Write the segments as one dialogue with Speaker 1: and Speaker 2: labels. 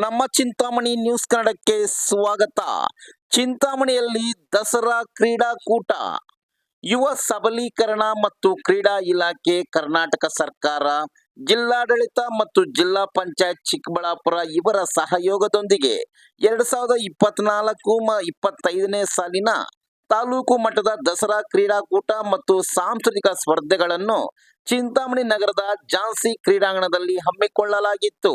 Speaker 1: ನಮ್ಮ ಚಿಂತಾಮಣಿ ನ್ಯೂಸ್ ಕನ್ನಡಕ್ಕೆ ಸ್ವಾಗತ. ಚಿಂತಾಮಣಿಯಲ್ಲಿ ದಸರಾ ಕ್ರೀಡಾಕೂಟ. ಯುವ ಸಬಲೀಕರಣ ಮತ್ತು ಕ್ರೀಡಾ ಇಲಾಖೆ, ಕರ್ನಾಟಕ ಸರ್ಕಾರ, ಜಿಲ್ಲಾಡಳಿತ ಮತ್ತು ಜಿಲ್ಲಾ ಪಂಚಾಯತ್ ಚಿಕ್ಕಬಳ್ಳಾಪುರ ಇವರ ಸಹಯೋಗದೊಂದಿಗೆ ಎರಡ್ ಸಾವಿರದ ಇಪ್ಪತ್ನಾಲ್ಕು ಇಪ್ಪತ್ತೈದನೇ ಸಾಲಿನ ತಾಲೂಕು ಮಟ್ಟದ ದಸರಾ ಕ್ರೀಡಾಕೂಟ ಮತ್ತು ಸಾಂಸ್ಕೃತಿಕ ಸ್ಪರ್ಧೆಗಳನ್ನು ಚಿಂತಾಮಣಿ ನಗರದ ಝಾನ್ಸಿ ಕ್ರೀಡಾಂಗಣದಲ್ಲಿ ಹಮ್ಮಿಕೊಳ್ಳಲಾಗಿತ್ತು.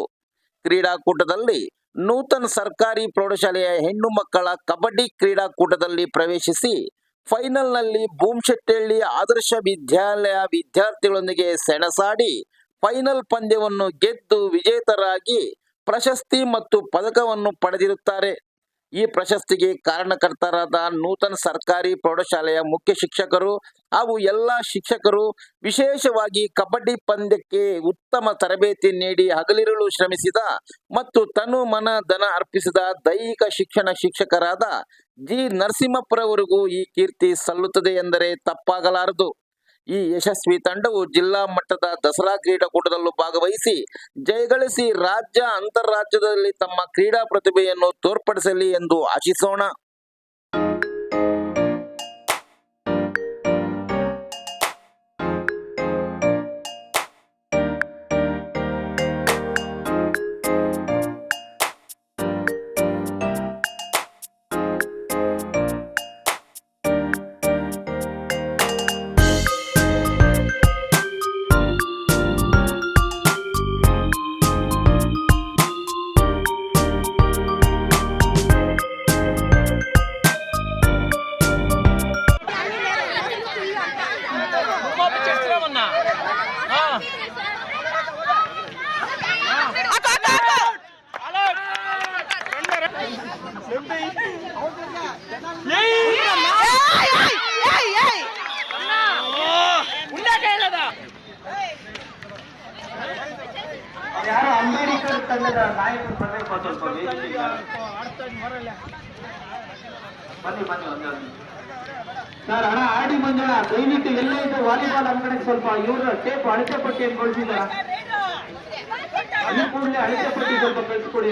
Speaker 1: ಕ್ರೀಡಾಕೂಟದಲ್ಲಿ ನೂತನ ಸರ್ಕಾರಿ ಪ್ರೌಢಶಾಲೆಯ ಹೆಣ್ಣು ಮಕ್ಕಳ ಕಬಡ್ಡಿ ಕ್ರೀಡಾಕೂಟದಲ್ಲಿ ಪ್ರವೇಶಿಸಿ ಫೈನಲ್ನಲ್ಲಿ ಬೂಮ್ಶೆಟ್ಟಹಳ್ಳಿ ಆದರ್ಶ ವಿದ್ಯಾಲಯ ವಿದ್ಯಾರ್ಥಿಗಳೊಂದಿಗೆ ಸೆಣಸಾಡಿ ಫೈನಲ್ ಪಂದ್ಯವನ್ನು ಗೆದ್ದು ವಿಜೇತರಾಗಿ ಪ್ರಶಸ್ತಿ ಮತ್ತು ಪದಕವನ್ನು ಪಡೆದಿರುತ್ತಾರೆ. ಈ ಪ್ರಶಸ್ತಿಗೆ ಕಾರಣಕರ್ತರಾದ ನೂತನ ಸರ್ಕಾರಿ ಪ್ರೌಢಶಾಲೆಯ ಮುಖ್ಯ ಶಿಕ್ಷಕರು ಹಾಗೂ ಎಲ್ಲ ಶಿಕ್ಷಕರು ವಿಶೇಷವಾಗಿ ಕಬಡ್ಡಿ ಪಂದ್ಯಕ್ಕೆ ಉತ್ತಮ ತರಬೇತಿ ನೀಡಿ ಹಗಲಿರುಳು ಶ್ರಮಿಸಿದ ಮತ್ತು ತನು ಮನ ಧನ ಅರ್ಪಿಸಿದ ದೈಹಿಕ ಶಿಕ್ಷಣ ಶಿಕ್ಷಕರಾದ ಜಿ ನರಸಿಂಹಪ್ಪರವರಿಗೂ ಈ ಕೀರ್ತಿ ಸಲ್ಲುತ್ತದೆ ಎಂದರೆ ತಪ್ಪಾಗಲಾರದು. ಈ ಯಶಸ್ವಿ ತಂಡವು ಜಿಲ್ಲಾ ಮಟ್ಟದ ದಸರಾ ಕ್ರೀಡಾಕೂಟದಲ್ಲೂ ಭಾಗವಹಿಸಿ ಜಯಗಳಿಸಿ ರಾಜ್ಯ ಅಂತಾರಾಜ್ಯದಲ್ಲಿ ತಮ್ಮ ಕ್ರೀಡಾ ಪ್ರತಿಭೆಯನ್ನು ತೋರ್ಪಡಿಸಲಿ ಎಂದು ಆಶಿಸೋಣ.
Speaker 2: ಯಾರು ಅಂಬೇಡ್ಕರ್. ಬನ್ನಿ ಬನ್ನಿ. ಸರ್ ಹಣ ಆಡಿ ಮಂಜುಳ ದಯವಿಟ್ಟು ಎಲ್ಲೇ ಇದ್ದು ವಾಲಿಬಾಲ್ ಅಂಗಡಿಗೆ ಸ್ವಲ್ಪ ಇವ್ರ ಟೇಪ್ ಅಳತೆ ಪಟ್ಟಿಯನ್ನು ಕಳಿಸಿದಾರ ಅದು ಕೂಡಲೇ ಅಳತೆ ಪಟ್ಟಿ ಸ್ವಲ್ಪ ಕಳಿಸ್ಕೊಡಿ